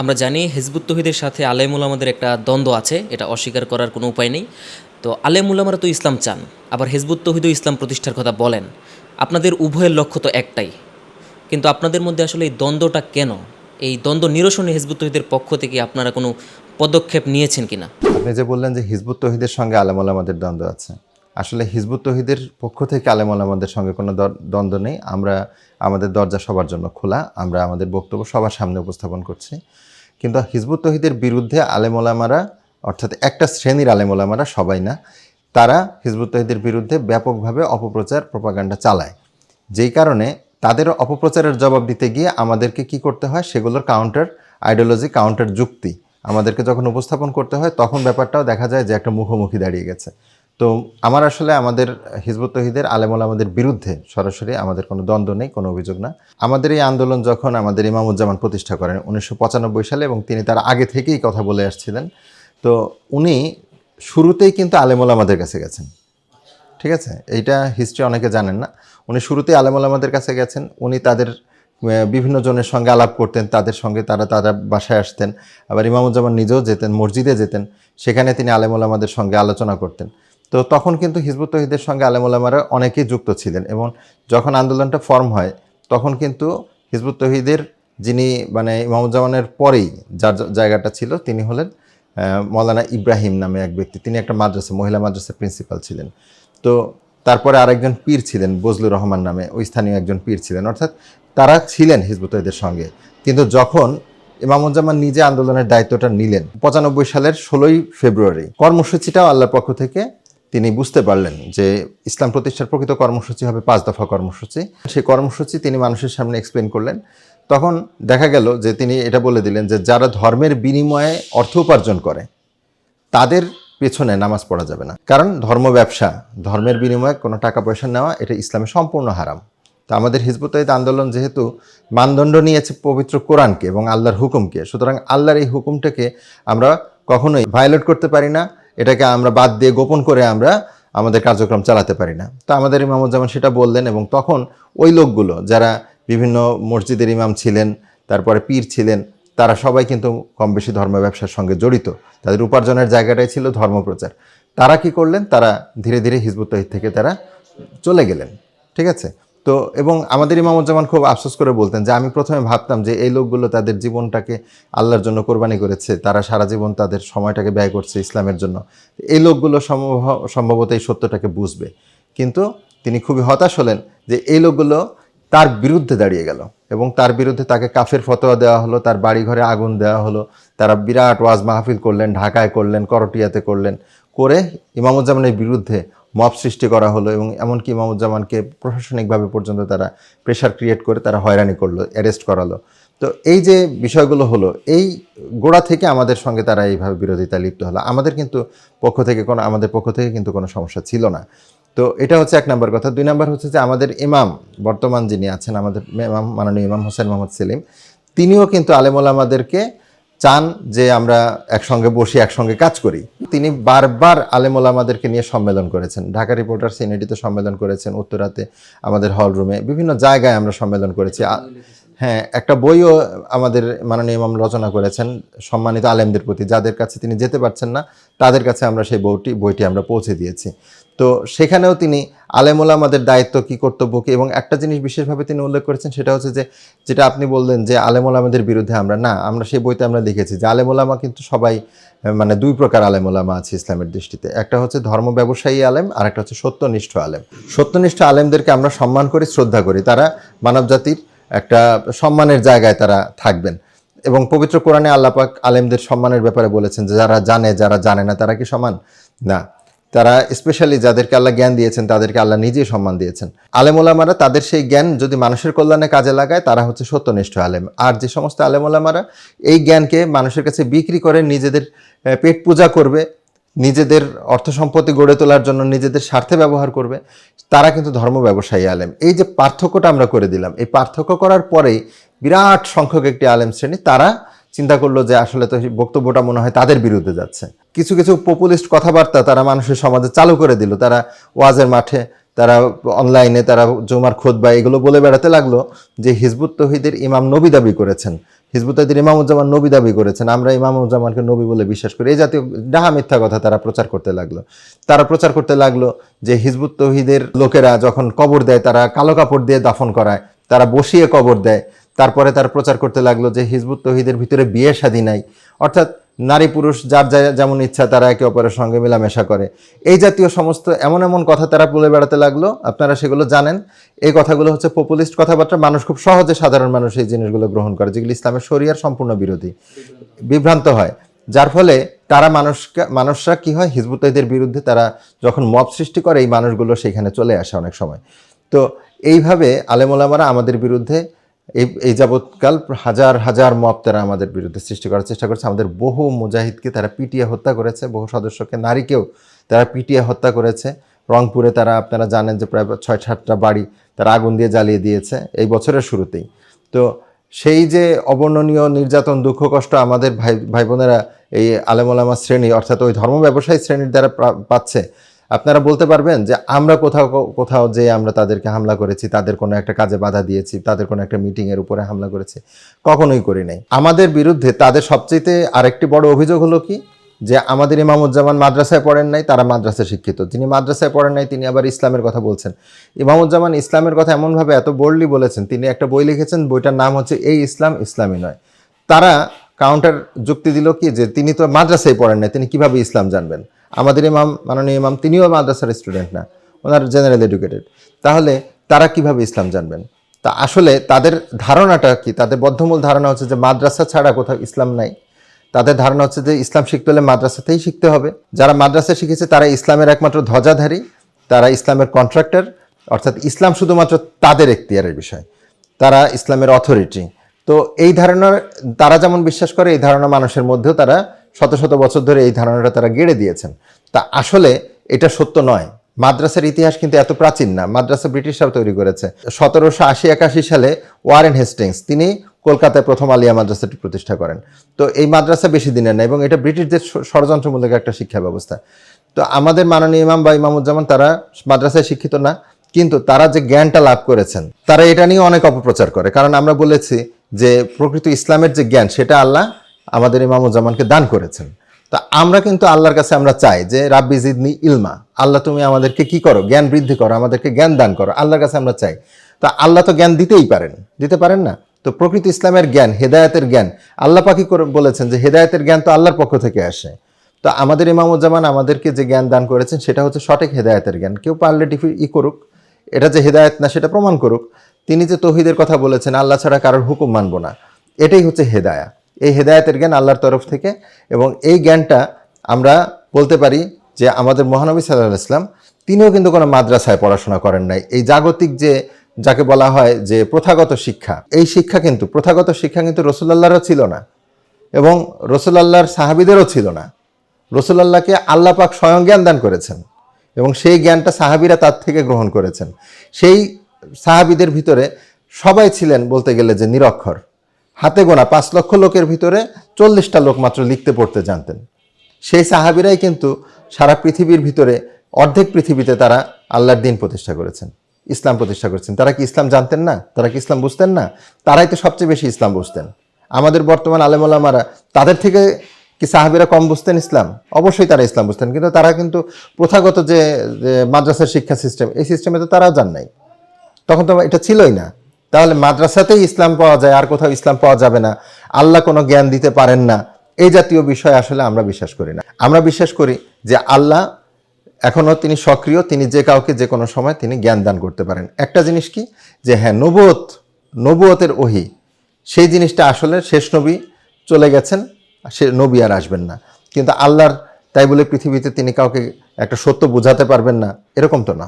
আমরা জানি হেজবুত তহিদের সাথে আলেমুল আমাদের একটা দ্বন্দ্ব আছে, এটা অস্বীকার করার কোনো উপায় নেই। তো আলেমুল আমরা তো ইসলাম চান, আবার হেজবুত তহিদও ইসলাম প্রতিষ্ঠার কথা বলেন। আপনাদের উভয়ের লক্ষ্য তো একটাই, কিন্তু আপনাদের মধ্যে আসলে এই দ্বন্দ্বটা কেন? এই দ্বন্দ্ব নিরসনে হেজবুত তহিদের পক্ষ থেকে আপনারা কোনো পদক্ষেপ নিয়েছেন কিনা? আপনি যে বললেন যে হিজবুত তহিদের সঙ্গে আলেমুল আমাদের দ্বন্দ্ব আছে আসলে হিজবুত তহিদের পক্ষ থেকে আলেমুল আমাদের সঙ্গে কোনো দ্বন্দ্ব নেই। আমরা আমাদের দরজা সবার জন্য খোলা। আমরা আমাদের বক্তব্য সবার সামনে উপস্থাপন করছি। কিন্তু হিজবুত তহিদের বিরুদ্ধে আলেমোলামারা অর্থাৎ একটা শ্রেণির আলেমোলামারা সবাই না, তারা হিজবুত তহিদের বিরুদ্ধে ব্যাপকভাবে অপপ্রচার, প্রপাগান্ডা চালায়। যেই কারণে তাদের অপপ্রচারের জবাব দিতে গিয়ে আমাদেরকে কি করতে হয়? সেগুলোর কাউন্টার আইডিওলজি কাউন্টার যুক্তি আমাদেরকে যখন উপস্থাপন করতে হয়, তখন ব্যাপারটাও দেখা যায় যে একটা মুখোমুখি দাঁড়িয়ে গেছে। তো আমার আসলে আমাদের হিজবুত তহিদের আলেমুল আমাদের বিরুদ্ধে সরাসরি আমাদের কোনো দ্বন্দ্ব নেই, কোনো অভিযোগ না। আমাদের এই আন্দোলন যখন আমাদের ইমামুজ্জামান প্রতিষ্ঠা করেন উনিশশো পঁচানব্বই সালে এবং তিনি তার আগে থেকেই কথা বলে আসছিলেন, তো উনি শুরুতেই কিন্তু আলেমুল আমাদের কাছে গেছেন। ঠিক আছে? এইটা হিস্ট্রি অনেকে জানেন না। উনি শুরুতেই আলেমুল আমাদের কাছে গেছেন, উনি তাদের বিভিন্ন জনের সঙ্গে আলাপ করতেন, তাদের সঙ্গে তারা তারা বাসায় আসতেন, আবার ইমামুজ্জামান নিজেও যেতেন, মসজিদে যেতেন, সেখানে তিনি আলেমুল আমাদের সঙ্গে আলোচনা করতেন। তো তখন কিন্তু হিজবুত তহিদের সঙ্গে আলেমুলামারা অনেকেই যুক্ত ছিলেন এবং যখন আন্দোলনটা ফর্ম হয়, তখন কিন্তু হিজবুত তহিদের যিনি মানে ইমামুজ্জামানের পরেই যার জায়গাটা ছিল, তিনি হলেন মৌলানা ইব্রাহিম নামে এক ব্যক্তি। তিনি একটা মাদ্রাসা, মহিলা মাদ্রাসার প্রিন্সিপাল ছিলেন। তো তারপরে আরেকজন পীর ছিলেন, বজলুর রহমান নামে ওই স্থানীয় একজন পীর ছিলেন। অর্থাৎ তারা ছিলেন হিজবুতদের সঙ্গে। কিন্তু যখন ইমামুজ্জামান নিজে আন্দোলনের দায়িত্বটা নিলেন, পঁচানব্বই সালের ষোলোই ফেব্রুয়ারি, কর্মসূচিটাও আল্লাহর পক্ষ থেকে তিনি বুঝতে পারলেন যে ইসলাম প্রতিষ্ঠার প্রকৃত কর্মসূচি হবে পাঁচ দফা কর্মসূচি। সেই কর্মসূচি তিনি মানুষের সামনে এক্সপ্লেন করলেন। তখন দেখা গেল যে তিনি এটা বলে দিলেন যে যারা ধর্মের বিনিময়ে অর্থ উপার্জন করে, তাদের পেছনে নামাজ পড়া যাবে না। কারণ ধর্ম ব্যবসা, ধর্মের বিনিময়ে কোনো টাকা পয়সা নেওয়া, এটা ইসলামে সম্পূর্ণ হারাম। তো আমাদের হিজবুতাহিদ আন্দোলন যেহেতু মানদণ্ড নিয়েছে পবিত্র কোরআনকে এবং আল্লাহর হুকুমকে, সুতরাং আল্লাহর এই হুকুমটাকে আমরা কখনোই ভায়োলেট করতে পারি না। এটাকে আমরা বাদ দিয়ে গোপন করে আমরা আমাদের কার্যক্রম চালাতে পারি না। তো আমাদের ইমামুজ্জামান সেটা বললেন এবং তখন ওই লোকগুলো যারা বিভিন্ন মসজিদের ইমাম ছিলেন, তারপরে পীর ছিলেন, তারা সবাই কিন্তু কম বেশি ধর্ম ব্যবসার সঙ্গে জড়িত। তাদের উপার্জনের জায়গাটাই ছিল ধর্মপ্রচার। তারা কি করলেন? তারা ধীরে ধীরে হিজবুত থেকে তারা চলে গেলেন। ঠিক আছে? তো, এবং আমাদের ইমামুজ্জামান খুব আফসোস করে বলতেন যে, আমি প্রথমে ভাবতাম যে, এই লোকগুলো তাদের জীবনটাকে আল্লাহর জন্য কোরবানি করেছে, তারা সারা জীবন তাদের সময়টাকে ব্যয় করছে ইসলামের জন্য। এই লোকগুলো সম্ভব, সম্ভবত এই সত্যটাকে বুঝবে। কিন্তু তিনি খুবই হতাশ হলেন যে, এই লোকগুলো তার বিরুদ্ধে দাঁড়িয়ে গেল এবং তার বিরুদ্ধে তাকে কাফের ফতোয়া দেওয়া হলো, তার বাড়ি ঘরে আগুন দেওয়া হলো, তারা বিরাট ওয়াজ মাহফিল করলেন, ঢাকায় করলেন, করটিয়াতে করলেন, করে ইমামুজ্জামানের বিরুদ্ধে মব সৃষ্টি করা হলো এবং এমনকি ইমামুজ্জামানকে প্রশাসনিকভাবে পর্যন্ত তারা প্রেশার ক্রিয়েট করে তারা হয়রানি করল অ্যারেস্ট করালো। তো এই যে বিষয়গুলো হলো, এই গোড়া থেকে আমাদের সঙ্গে তারা এইভাবে বিরোধিতা লিপ্ত হলো। আমাদের কিন্তু পক্ষ থেকে কোনো, আমাদের পক্ষ থেকে কিন্তু কোনো সমস্যা ছিল না। তো এটা হচ্ছে এক নম্বর কথা। দুই নম্বর হচ্ছে যে আমাদের ইমাম, বর্তমান যিনি আছেন, আমাদের ইমাম, মাননীয় ইমাম হোসেন মোহাম্মদ সেলিম, তিনিও কিন্তু আলেমুল আমাদেরকে চান যে আমরা একসঙ্গে বসে, একসঙ্গে কাজ করি। তিনি বারবার আলেমুল আমাদেরকে নিয়ে সম্মেলন করেছেন। ঢাকা রিপোর্টার সিনেটিতে সম্মেলন করেছেন, উত্তরাতে আমাদের হল রুমে। বিভিন্ন জায়গায় আমরা সম্মেলন করেছি। হ্যাঁ একটা বইও আমাদের মাননীয় ইমাম রচনা করেছেন সম্মানিত আলেমদের প্রতি। যাদের কাছে তিনি যেতে পারছেন না, তাদের কাছে আমরা সেই বইটি বইটি আমরা পৌঁছে দিয়েছি। তো সেখানেও তিনি আলেমুল আমাদের দায়িত্ব কি কর্তব্য কি এবং একটা জিনিস বিশেষভাবে তিনি উল্লেখ করেছেন সেটা হচ্ছে যে, যেটা আপনি বললেন যে আলেমুল আমাদের বিরুদ্ধে আমরা, না, আমরা সেই বইতে আমরা লিখেছি যে আলেমুলামা কিন্তু সবাই মানে দুই প্রকার আলেমুলামা আছে ইসলামের দৃষ্টিতে। একটা হচ্ছে ধর্ম ব্যবসায়ী আলেম, আর একটা হচ্ছে সত্যনিষ্ঠ আলেম। সত্যনিষ্ঠ আলেমদেরকে আমরা সম্মান করি, শ্রদ্ধা করি। তারা মানবজাতির একটা সম্মানের জায়গায় তারা থাকবেন। এবং পবিত্র কোরআনে আল্লাপাক আলেমদের সম্মানের ব্যাপারে বলেছেন যে, যারা জানে যারা জানে না, তারা কি সমান? না। তারা স্পেশালি যাদেরকে আল্লাহ জ্ঞান দিয়েছেন, তাদেরকে আল্লাহ নিজেই সম্মান দিয়েছেন। আলেমোলামারা তাদের সেই জ্ঞান যদি মানুষের কল্যাণে কাজে লাগায়, তারা হচ্ছে সত্যনিষ্ঠ আলেম। আর যে সমস্ত আলেমোলামারা এই জ্ঞানকে মানুষের কাছে বিক্রি করে নিজেদের পেট পূজা করবে, নিজেদের অর্থ সম্পত্তি গড়ে তোলার জন্য নিজেদের স্বার্থে ব্যবহার করবে, তারা কিন্তু ধর্ম ব্যবসায়ী আলেম। এই যে পার্থক্যটা আমরা করে দিলাম, এই পার্থক্য করার পরেই বিরাট সংখ্যক একটি আলেম শ্রেণি, তারা চিন্তা করল যে আসলে তো বক্তব্যটা মনে হয় তাদের বিরুদ্ধে যাচ্ছে। কিছু কিছু পপুলিস্ট কথাবার্তা তারা মানুষের সমাজে চালু করে দিল। তারা ওয়াজের মাঠে, তারা অনলাইনে তারা জমার খোদ বা এগুলো বলে বেড়াতে লাগল যে হিজবুত তহিদের ইমাম নবী দাবি করেছেন। হিজবুতাহিদের ইমামুজ্জামান নবী দাবি করেছেন। আমরা ইমামুজ্জামানকে নবী বলে বিশ্বাস করি। এই জাতীয় ডাহা মিথ্যা কথা তারা প্রচার করতে লাগল। তারা প্রচার করতে লাগল যে হিজবুত তহিদের লোকেরা যখন কবর দেয়, তারা কালো কাপড় দিয়ে দাফন করায়, তারা বসিয়ে কবর দেয়। তারপরে তারা প্রচার করতে লাগল যে হিজবুত তহিদের ভিতরে বিয়ে শাদী নাই। অর্থাৎ নারী পুরুষ যার যা যেমন ইচ্ছা তারা একে অপরের সঙ্গে মেলামেশা করে। এই জাতীয় সমস্ত এমন এমন কথা তারা বলে বেড়াতে লাগল, আপনারা সেগুলো জানেন। এই কথাগুলো হচ্ছে পপুলিস্ট কথাবার্তা, মানুষ খুব সহজে সাধারণ মানুষ এই জিনিসগুলো গ্রহণ করে, যেগুলো ইসলামের শরিয়ার সম্পূর্ণ বিরোধী। বিভ্রান্ত হয়। যার ফলে তারা মানুষকে, মানুষরা কি হয় হিজবুতাইদের বিরুদ্ধে তারা যখন মব সৃষ্টি করে, এই মানুষগুলো সেখানে চলে আসে অনেক সময়। তো এইভাবে আলেমোলামারা আমাদের বিরুদ্ধে এই এই যাবৎকাল হাজার হাজার মব তারা আমাদের বিরুদ্ধে সৃষ্টি করার চেষ্টা করেছে। আমাদের বহু মুজাহিদকে তারা পিটিয়ে হত্যা করেছে, বহু সদস্যকে, নারীকেও তারা পিটিয়ে হত্যা করেছে। রংপুরে তারা, আপনারা জানেন যে প্রায় ছয় সাতটা বাড়ি তারা আগুন দিয়ে জ্বালিয়ে দিয়েছে এই বছরের শুরুতেই। তো সেই যে অবর্ণনীয় নির্যাতন, দুঃখ, কষ্ট আমাদের ভাই ভাই বোনেরা এই আলেমোলামা শ্রেণি, অর্থাৎ ওই ধর্ম ব্যবসায়ী শ্রেণির দ্বারা পাচ্ছে আপনারা বলতে পারবেন যে আমরা কোথাও কোথাও যে আমরা তাদেরকে হামলা করেছি, তাদের কোনো একটা কাজে বাধা দিয়েছি, তাদের কোনো একটা মিটিংয়ের উপরে হামলা করেছি, কখনোই করি নাই। আমাদের বিরুদ্ধে তাদের সবচেয়ে আরেকটি বড় অভিযোগ হলো কি? যে আমাদের ইমামুজ্জামান মাদ্রাসায় পড়েন নাই, তারা মাদ্রাসায় শিক্ষিত। যিনি মাদ্রাসায় পড়েন নাই, তিনি আবার ইসলামের কথা বলছেন। ইমামুজ্জামান ইসলামের কথা এমনভাবে এত বোল্ডলি বলেছেন, তিনি একটা বই লিখেছেন, বইটার নাম হচ্ছে এই ইসলাম ইসলামী নয়। তারা কাউন্টার যুক্তি দিল কি? যে তিনি তো মাদ্রাসায় পড়েন নাই, তিনি কীভাবে ইসলাম জানবেন? আমাদের ইমাম, মাননীয় ইমাম, তিনিও মাদ্রাসার স্টুডেন্ট না, ওনার জেনারেল এডুকেটেড তাহলে তারা কীভাবে ইসলাম জানবেন? তা আসলে তাদের ধারণাটা কি? তাদের বদ্ধমূল ধারণা হচ্ছে যে মাদ্রাসা ছাড়া কোথাও ইসলাম নাই। তাদের ধারণা হচ্ছে যে ইসলাম শিখতে হলে মাদ্রাসাতেই শিখতে হবে। যারা মাদ্রাসা শিখেছে তারা ইসলামের একমাত্র ধ্বজাধারী, তারা ইসলামের কন্ট্রাক্টর অর্থাৎ ইসলাম শুধুমাত্র তাদের এখতিয়ারের বিষয়। তারা ইসলামের অথরিটি তো এই ধারণার, তারা যেমন বিশ্বাস করে, এই ধারণা মানুষের মধ্যেও তারা শত শত বছর ধরে এই ধারণাটা তারা গেড়ে দিয়েছেন। তা আসলে এটা সত্য নয়। মাদ্রাসার ইতিহাস কিন্তু এত প্রাচীন না। মাদ্রাসা ব্রিটিশরাও তৈরি করেছে। সতেরোশো আশি একাশি সালে ওয়ারেন হেস্টিংস, তিনি কলকাতায় প্রথম আলিয়া মাদ্রাসাটি প্রতিষ্ঠা করেন। তো এই মাদ্রাসা বেশি দিনের না, এবং এটা ব্রিটিশদের ষড়যন্ত্রমূলক একটা শিক্ষা ব্যবস্থা। তো আমাদের মাননীয় ইমাম বা ইমামুজ্জামান তারা মাদ্রাসায় শিক্ষিত না, কিন্তু তারা যে জ্ঞানটা লাভ করেছেন, তারা এটা নিয়ে অনেক অপপ্রচার করে। কারণ আমরা বলেছি যে প্রকৃত ইসলামের যে জ্ঞান, সেটা আল্লাহ আমাদের ইমামুজ্জামানকে দান করেছেন। তা আমরা কিন্তু আল্লাহর কাছে আমরা চাই যে, রাব্বি জিদনি ইলমা। আল্লাহ তুমি আমাদেরকে কি করো? জ্ঞান বৃদ্ধি করো, আমাদেরকে জ্ঞান দান করো। আল্লাহর কাছে আমরা চাই। তা আল্লাহ তো জ্ঞান দিতেই পারেন। দিতে পারেন না? তো প্রকৃত ইসলামের জ্ঞান, হেদায়তের জ্ঞান। আল্লাহ পাকি করে বলেছেন যে, হেদায়তের জ্ঞান তো আল্লাহর পক্ষ থেকে আসে। তো আমাদের ইমামুজ্জামান আমাদেরকে যে জ্ঞান দান করেছেন, সেটা হচ্ছে সঠিক হেদায়তের জ্ঞান। কেউ পারলে ডিফি ই করুক। এটা যে হেদায়েত না, সেটা প্রমাণ করুক। তিনি যে তহিদের কথা বলেছেন, আল্লাহ ছাড়া কারোর হুকুম মানব না। এটাই হচ্ছে হেদায়া। এই হেদায়েতের জ্ঞান আল্লাহর তরফ থেকে এবং এই জ্ঞানটা আমরা বলতে পারি যে আমাদের মহানবী সাল্লাহ ইসলাম তিনিও কিন্তু কোনো মাদ্রাসায় পড়াশোনা করেন নাই। এই জাগতিক যে, যাকে বলা হয় যে প্রথাগত শিক্ষা, এই শিক্ষা কিন্তু, প্রথাগত শিক্ষা কিন্তু রসুল্লাহরও ছিল না এবং রসুলাল্লাহর সাহাবিদেরও ছিল না। রসুলাল্লাহকে আল্লাহ পাক স্বয়ং জ্ঞান দান করেছেন এবং সেই জ্ঞানটা সাহাবিরা তার থেকে গ্রহণ করেছেন। সেই সাহাবিদের ভিতরে সবাই ছিলেন বলতে গেলে যে নিরক্ষর। হাতে গোনা পাঁচ লক্ষ লোকের ভিতরে চল্লিশটা লোক মাত্র লিখতে পড়তে জানতেন। সেই সাহাবিরাই কিন্তু সারা পৃথিবীর ভিতরে অর্ধেক পৃথিবীতে তারা আল্লাহর দিন প্রতিষ্ঠা করেছেন, ইসলাম প্রতিষ্ঠা করেছেন। তারা কি ইসলাম জানতেন না? তারা কি ইসলাম বুঝতেন না? তারাই তো সবচেয়ে বেশি ইসলাম বুঝতেন। আমাদের বর্তমান আলেমুলামারা তাদের থেকে কি সাহাবিরা কম বুঝতেন ইসলাম? অবশ্যই তারা ইসলাম বুঝতেন, কিন্তু তারা কিন্তু প্রথাগত যে মাদ্রাসার শিক্ষা সিস্টেম এই সিস্টেমে তো তারাও জান নাই। তখন তো এটা ছিলই না। তাহলে মাদ্রাসাতেই ইসলাম পাওয়া যায়, আর কোথাও ইসলাম পাওয়া যাবে না। আল্লাহ কোনো জ্ঞান দিতে পারেন না। এই জাতীয় বিষয় আসলে আমরা বিশ্বাস করি না। আমরা বিশ্বাস করি যে আল্লাহ এখনও তিনি সক্রিয়, তিনি যে কাউকে যে কোনো সময় তিনি জ্ঞান দান করতে পারেন। একটা জিনিস কি? যে হ্যাঁ নবুয়ত, নবুয়তের ওহি। সেই জিনিসটা আসলে শেষ নবী চলে গেছেন, সে নবী আর আসবেন না। কিন্তু আল্লাহর তাই বলে পৃথিবীতে তিনি কাউকে একটা সত্য বোঝাতে পারবেন না, এরকম তো না।